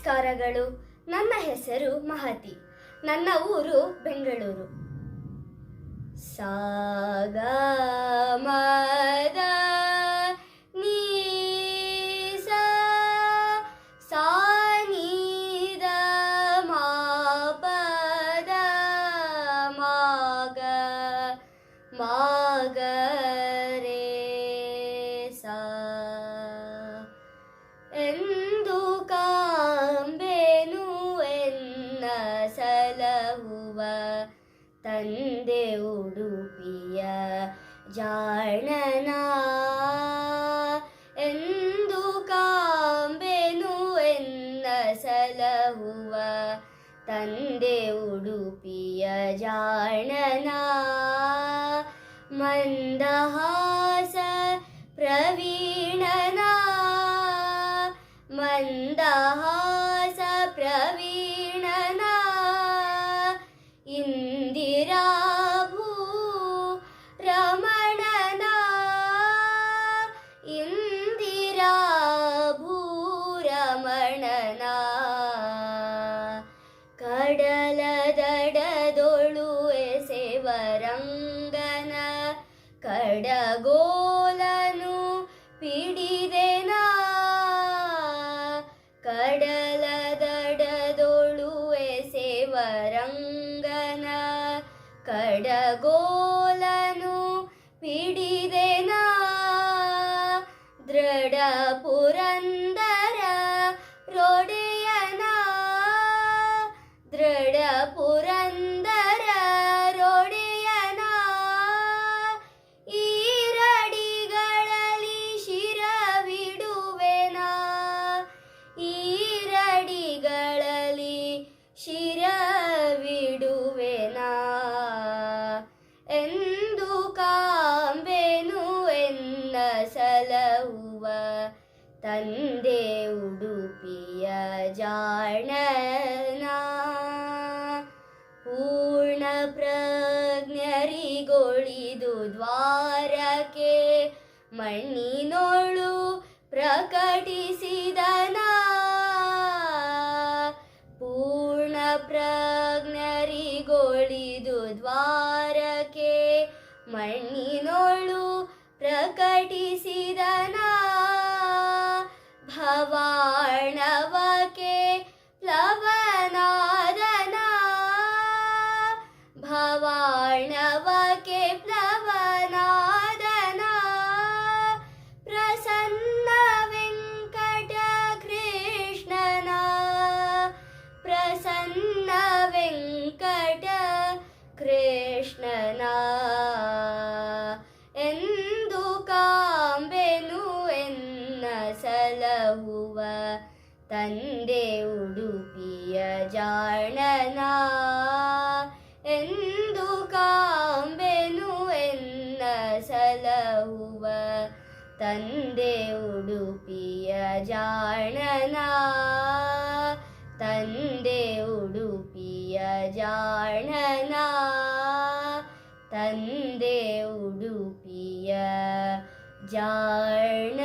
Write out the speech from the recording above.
ನಮಸ್ಕಾರಗಳು. ನನ್ನ ಹೆಸರು ಮಹತಿ. ನನ್ನ ಊರು ಬೆಂಗಳೂರು. ಸಾಗ ಮದ ನೀ ತಂದೆ ಉಡುಪಿಯ ಜಾಣನ ಎಂದು ಕಾಂಬೆನು ಎನ್ನ ಸಲಹುವ ತಂದೆ ಉಡುಪಿಯ ಜಾಣನ ಮಂದಹಾಸ ಪ್ರವೀಣನ ಮಂದಹಾಸ ಪ್ರವೀಣನ ಭೂರಮಣನ ಕಡಲ ದಡದೊಳು ಎಸೆವರಂಗನ ಕಡಗೋಲನು ಪಿಡಿದೆನ. ಕಡಲ ದಡದೊಳು ಎಸೆವರಂಗನ ಕಡಗೋಲನು ಪಿಡಿದೆನ. ದೃಢ ಪುರಂದರ ತಂದೆ ಉಡುಪಿಯ ಜಾಣನ. ಪೂರ್ಣ ಪ್ರಜ್ಞರಿಗೊಳಿದು ದ್ವಾರಕ್ಕೆ ಮಣ್ಣಿನೋಳು ಪ್ರಕಟಿಸಿದನ. ಪೂರ್ಣ ಪ್ರಜ್ಞರಿಗೊಳಿದು ದ್ವಾರಕ್ಕೆ ಮಣ್ಣಿನೋಳು ತಂದೆ ಉಡುಪಿಯ ಜಾಣನ ಎಂದು ಕಾಂಬೆನು ಎನ್ನ ಸಲಹುವ ತಂದೆ ಉಡುಪಿಯ ಜಾಣನ ತಂದೆ ಉಡುಪಿಯ ಜಾಣನ ತಂದೆ ಉಡುಪಿಯ ಜಾಣ